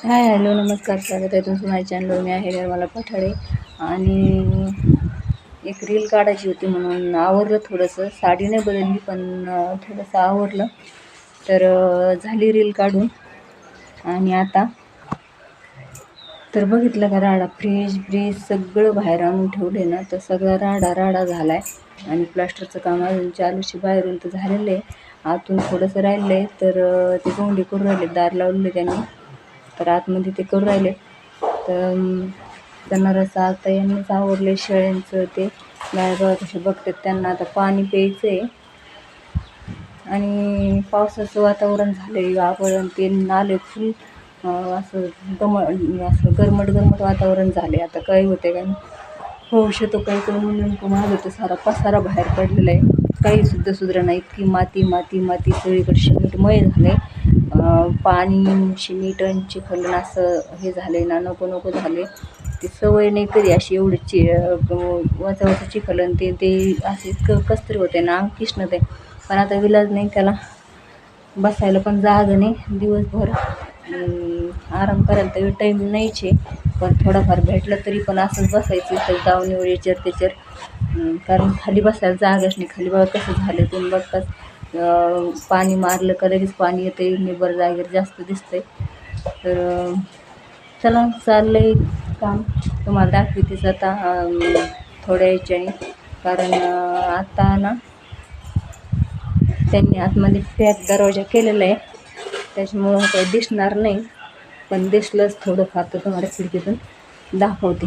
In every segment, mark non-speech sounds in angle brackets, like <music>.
Hi hello नमस्कार स्वागत आहे तुमचं माझ्या चॅनलवर मी आहे निर्मला पठाळे आणि एक रील काढायची होती म्हणून आवरलं थोडंसं. साडी नाही बदलली पण थोडंसं आवरलं. तर झाली रील काढून. आणि आता तर बघितलं का राडा फ्रीज ब्रीज सगळं बाहेर आणून ठेवले ना तर सगळा राडा राडा झाला आहे आणि प्लास्टरचं काम अजून चालूशी बाहेरून तर झालेलं आहे. आतून थोडंसं राहिलं आहे तर ते गोंडी करून राहिले दार लावलेले त्यांनी. तर आतमध्ये ते करून राहिले. तर त्यांना रसा आता यांनीच आवडले शेळ्यांचं ते. गाय कसे बघतात त्यांना. आता पाणी प्यायचं आहे आणि पावसाचं वातावरण झालं आहे वातावरण ते नाले फुल असं गम असं गरमट गरमट वातावरण झाले आता काय होते काय होऊ शकतो काही करून म्हणून माझं तर सारा पसारा बाहेर पडलेला आहे. काही सुद्धा सुधरा नाही. इतकी माती माती माती सगळीकडे झालं आहे पाणी शिमीट आणि असं हे झाले ना नको नको झाले ती सवय नाही कधी अशी एवढी चि वाचा वाचा चिखलन ते ते असे इतकं कसतरी होते ना अंग किष्ण ते पण आता विलाज नाही त्याला. बसायला पण जाग नाही दिवसभर. आराम करायला तरी टाईम नाहीच. आहे पण थोडाफार भेटलं तरी पण असंच बसायचं तर दावणीवर याच्यावर त्याच्यावर कारण खाली बसायला जागाच नाही. खाली बघा कसं झालं तुम्ही बघताच. पाणी मारलं का लगेच पाणी येते निबर जागेवर जास्त दिसतंय. तर चला चाललंय काम. तुम्हाला दाखवतेच आता थोड्या याच्याने कारण आता ना त्यांनी आतमध्ये पॅक दरवाजा केलेला आहे. त्याच्यामुळं काही दिसणार नाही. पण दिसलंच थोडंफार तर तुम्हाला खिडकीतून दाखवते.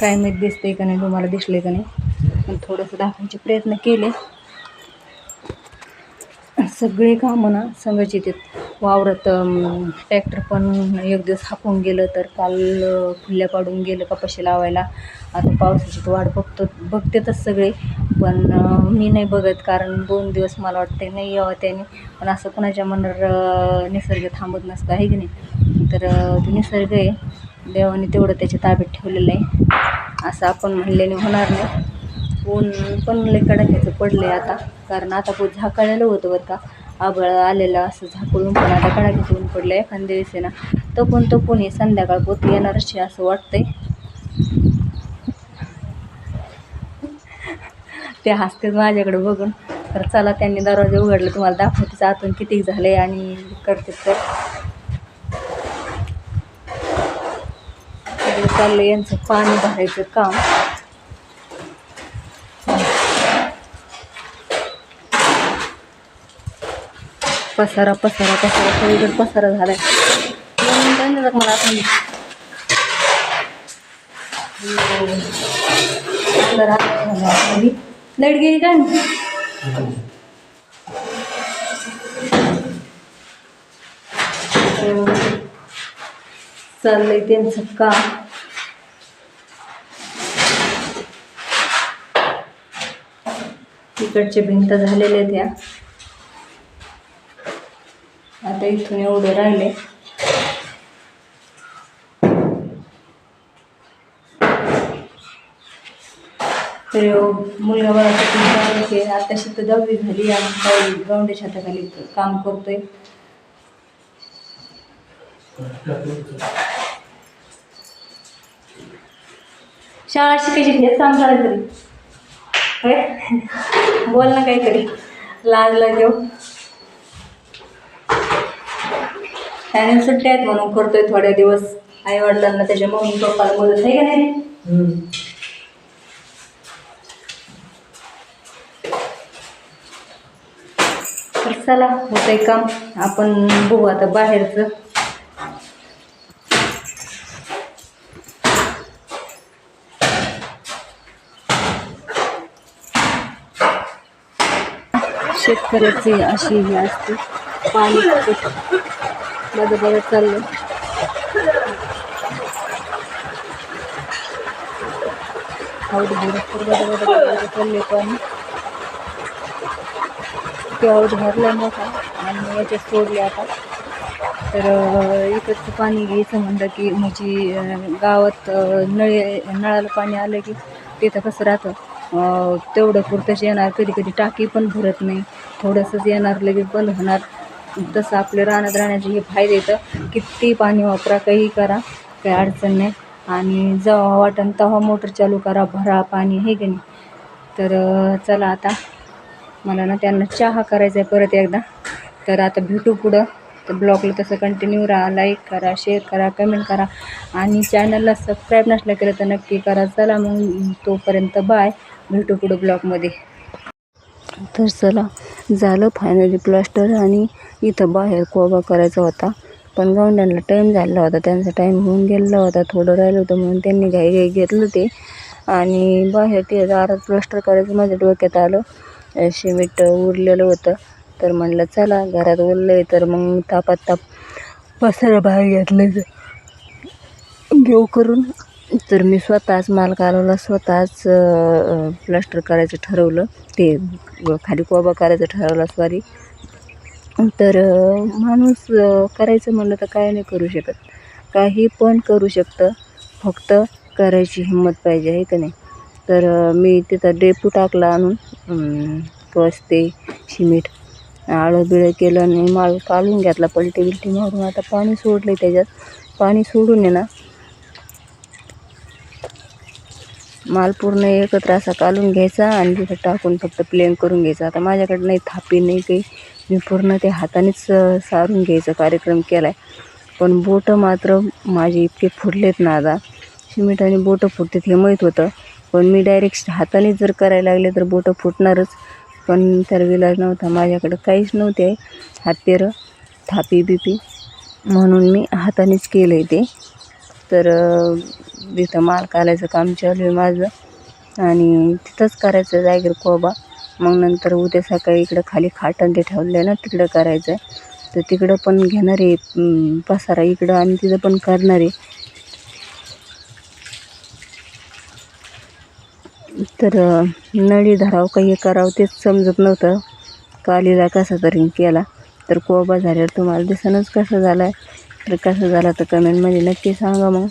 काय माहीत दिसतंय का नाही तुम्हाला दिसले का नाही. पण थोडंसं दाखवायचे प्रयत्न केले. सगळे कामं ना संघच ते वावरत ट्रॅक्टर पण एक दिवस हाकून गेलं तर काल अं, फुल्या पाडून गेलं कपाशी लावायला. आता पावसाची वाट बघतो बघतेतच सगळे. पण मी नाही बघत कारण दोन दिवस मला वाटते नाही यावं त्याने. पण असं कोणाच्या मनावर निसर्ग थांबत नसतं आहे की नाही? तर ते निसर्ग आहे. देवाने तेवढं त्याच्या ताब्यात ठेवलेलं आहे. असं आपण म्हणल्याने होणार नाही. ऊन पण लय कडाक्याचं पडलं आहे आता. कारण आता खूप झाकळलेलं होतं बरं का. आबळ आलेलं असं झाकळून पण आता कडाक्याचं ऊन पडलं आहे एखाद्या दिवशी ना. पण तो हे संध्याकाळ पोत येणारच आहे असं वाटतंय. <laughs> ते हसतेच माझ्याकडे बघून. तर चला त्यांनी दरवाजा उघडला तुम्हाला दाखवतेच आतून किती झाले आणि करते तर. इकडे चाललं यांचं पाणी भरायचं काम. पसारा पसारा पसारा सगळीकडे पसारा झालाय. मला आपण लाइट गेली काय चाललंय त्यांचं काम. तिकडचे भिंत झालेल्या त्या. आता इथून एवढं राहिले. तर मुलगा मला आहे. आताशी तर दहावी झाली. आणि काही छाताखाली काम करतोय. शाळा शिकायची हेच तरी. <laughs> बोल ना काहीतरी. लाजला देऊ. त्याने सुट्ट्या आहेत म्हणून करतोय थोड्या दिवस. आई वडिलांना त्याच्या मम्मी पप्पाला मदत आहे का नाही? तर चला होतंय काम. आपण बघू आता बाहेरचं. शेतकऱ्याची अशी ही असते. पाणी माझं बघत चाललं हौद भरपूर चालले पाणी. ते हौद भरलं नव्हता आणि याच्यात सोडले आता. तर इकडचं पाणी घ्यायचं म्हणलं की म्हणजे गावात नळे नळाला पाणी आलं की तिथं कसं राहतं. तेवढं पुरतंच येणार कधी कधी टाकी पण भरत नाही. थोडंसंच येणार लगेच बंद होणार. तसं आपल्या रानात राहण्याचे हे फायदे येतं किती पाणी वापरा काही करा काही अडचण नाही. आणि जेव्हा वाटण तेव्हा मोटर चालू करा भरा पाणी हे की नाही? तर चला आता. मला ना त्यांना चहा करायचा आहे परत एकदा. तर आता भेटू पुढं. तर ब्लॉगला तसं कंटिन्यू राहा लाईक करा शेअर करा कमेंट करा. आणि चॅनलला सबस्क्राईब नसलं केलं तर नक्की करा. चला मग तोपर्यंत बाय भेटू पुढं ब्लॉगमध्ये. तर चला. झालं फायनली प्लास्टर आणि इथं बाहेर कोबा करायचा होता. पण गवंड्यांना टाईम झाला होता. त्यांचा टाईम होऊन गेलेला होता. थोडं राहिलं होतं म्हणून त्यांनी घाई घाई घेतलं ते आणि बाहेर ते दारात प्लास्टर करायचं माझ्या डोक्यात आलं. अं, सिमेंट उरलेलं होतं. तर म्हणलं चला घरात उरलं आहे तर मग तापात ताप पसरा बाहेर घेतलं घेऊ करून. तर मी स्वतःच माल कालवला स्वतःच प्लास्टर करायचं ठरवलं. ते खाली कोबा करायचं ठरवलं सॉरी तर माणूस करायचं म्हणलं तर काय नाही करू शकत. काही पण करू शकतं. फक्त करायची हिंमत पाहिजे आहे का नाही? तर मी तिथं डेपू टाकला आणून अं, कस ते शिमीट आळं बिळं केलं आणि माल काढून घेतला पलटी बिलटी मारून. आता पाणी सोडलं त्याच्यात. पाणी सोडून आहे ना माल पूर्ण एकत्र असा काढून घ्यायचा आणि तिथं टाकून फक्त प्लेन करून घ्यायचा. आता माझ्याकडे नाही थापी नाही काही. मी पूर्ण ते हातानेच सारून घ्यायचा कार्यक्रम केला आहे पण बोटं मात्र माझे इतके फुटलेत ना आता. सिमेंट आणि बोटं फुटतात हे माहीत होतं. पण मी डायरेक्ट हातानेच जर करायला लागले तर बोटं फुटणारच. पण तर विलाज नव्हता. माझ्याकडं काहीच नव्हते. हातपेरं थापी बिपी. म्हणून मी हातानेच केलं आहे ते. तर तिथं माल कालायचं काम चालू आहे माझं. आणि तिथंच करायचं जागीर कोबा. मग नंतर उद्या सकाळी इकडं खाली खाटण ते ठेवलं आहे ना तिकडं करायचं आहे तर तिकडं पण घेणार आहे पसारा इकडं आणि तिथं पण करणार आहे. तर नळी धरावं काही हे करावं तेच समजत नव्हतं. कालीला कसा तरी केला. तर कोबा झाल्यावर तुम्हाला दिसणच कसं झालं आहे तर कसं झालं तर कमेंटमध्ये नक्की सांगा मग.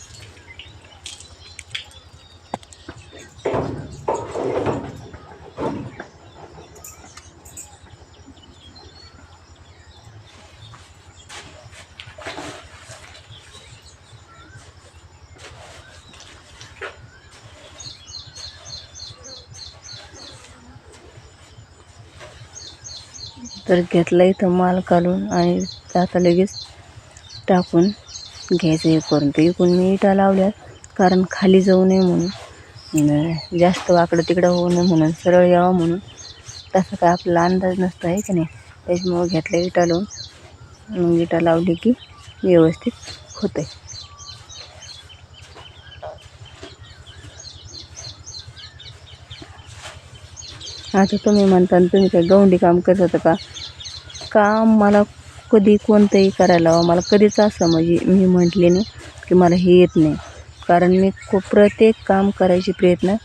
तर घेतला इथं माल काढून आणि आता लगेच टाकून घ्यायचं हे करून. ते इकून मी इटा लावल्या कारण खाली जाऊ नये म्हणून. जास्त वाकडं तिकडं होऊ नये म्हणून सरळ यावं म्हणून. तसं काय आपला अंदाज नसतो आहे की नाही? त्याच्यामुळं घेतलं इटा लावून. मग इटा लावली की व्यवस्थित होते आता तुम्ही म्हणता तुम्ही काय गवंडी काम करत होता का? काम मला कधी कोणतंही करायला हवं मला कधीच असं म्हणजे मी म्हटले नाही की मला हे येत नाही. कारण मी खूप प्रत्येक काम करायचे प्रयत्न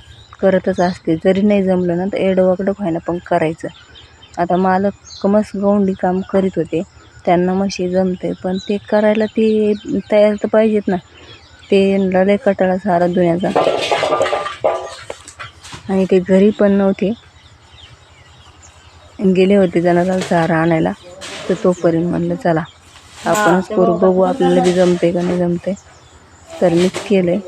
करतच असते. जरी नाही जमलं ना तर एडवाकडं व्हायला पण करायचं. आता मालक कमस गवंडी काम करीत होते. त्यांना मशी जमते पण ते करायला ते तयार तर पाहिजेत ना. ते लय कटाळा सारा धुण्याचा. आणि ते घरी पण नव्हते. गेले होते जनाला चारा आणायला तर तोपर्यंत म्हणलं चला आपणच करू बघू आपल्याला बी जमते का नाही जमते तर मीच केलंय.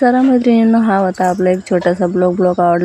चला मैत्रिणींनो हा होता आपला एक छोटासा ब्लॉग. ब्लॉग आवडला